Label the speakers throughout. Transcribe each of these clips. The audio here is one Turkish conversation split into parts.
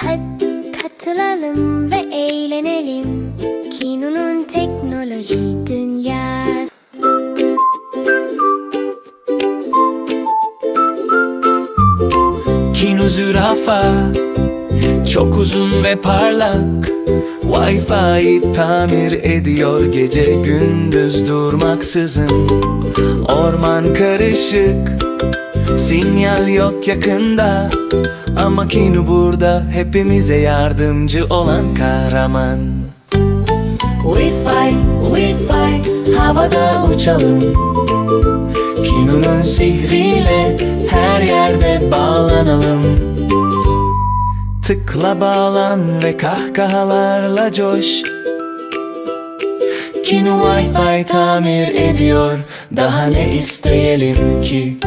Speaker 1: Hadi katılalım ve eğlenelim. Kino'nun teknoloji dünyası.
Speaker 2: Kino zürafa Çok uzun ve parlak Wi-Fi tamir ediyor gece gündüz durmaksızın Orman karışık Sinyal yok yakında. Ama Kino burada hepimize yardımcı olan kahraman. Wi-Fi, Wi-Fi havada uçalım. Kino'nun sihriyle her yerde bağlanalım. Tıkla bağlan ve kahkahalarla coş. Kino Wi-Fi tamir ediyor. Daha ne isteyelim ki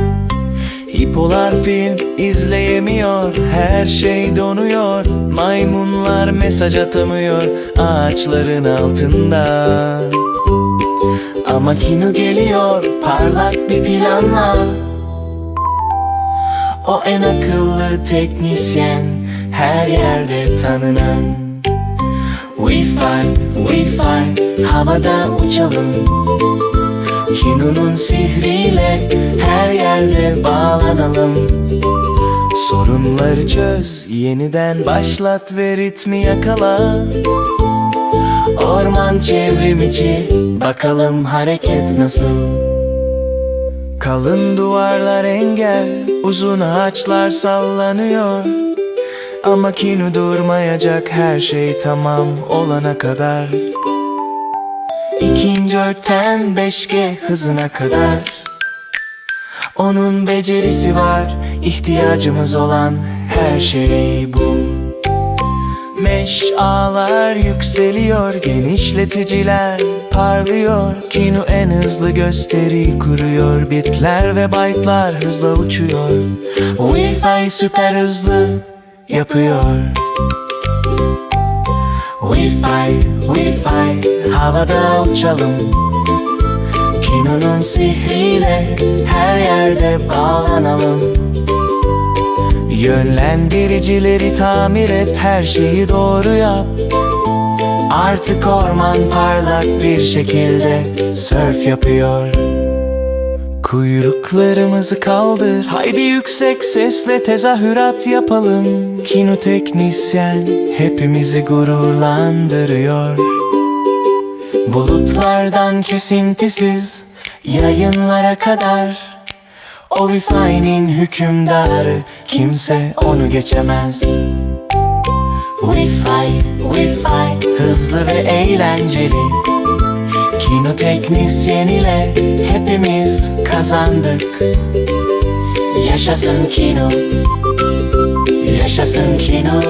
Speaker 2: Hipolar film izleyemiyor Her şey donuyor. Maymunlar mesaj atamıyor Ağaçların altında. Ama Kino geliyor parlak bir planla. O en akıllı teknisyen Her yerde tanınan. Wi-Fi, Wi-Fi Havada uçalım Kino'nun sihriyle Her yerde bağlanalım. Sorunları çöz Yeniden başlat ve ritmi yakala. Orman çevrimiçi Bakalım hareket nasıl? Kalın duvarlar engel Uzun ağaçlar sallanıyor. Ama kinu durmayacak her şey tamam olana kadar İkinci örten 5G hızına kadar. Onun becerisi var ihtiyacımız olan her şey bu. Meş ağlar yükseliyor genişleticiler parlıyor. Kino en hızlı gösteri kuruyor Bitler ve byte'lar hızla uçuyor. Wi-Fi süper hızlı yapıyor. Wi-Fi, Wi-Fi havada uçalım. Kino'nun sihriyle her yerde bağlanalım. Yönlendiricileri tamir et her şeyi doğru yap. Artık orman parlak bir şekilde sörf yapıyor. Kuyruklarımızı kaldır Haydi yüksek sesle tezahürat yapalım. Kino teknisyen hepimizi gururlandırıyor Bulutlardan kesintisiz yayınlara kadar. O Wi-Fi'nin hükümdarı kimse onu geçemez. Wi-Fi, Wi-Fi hızlı ve eğlenceli. Kino teknisyen ile hepimiz kazandık. Yaşasın kino Yaşasın kino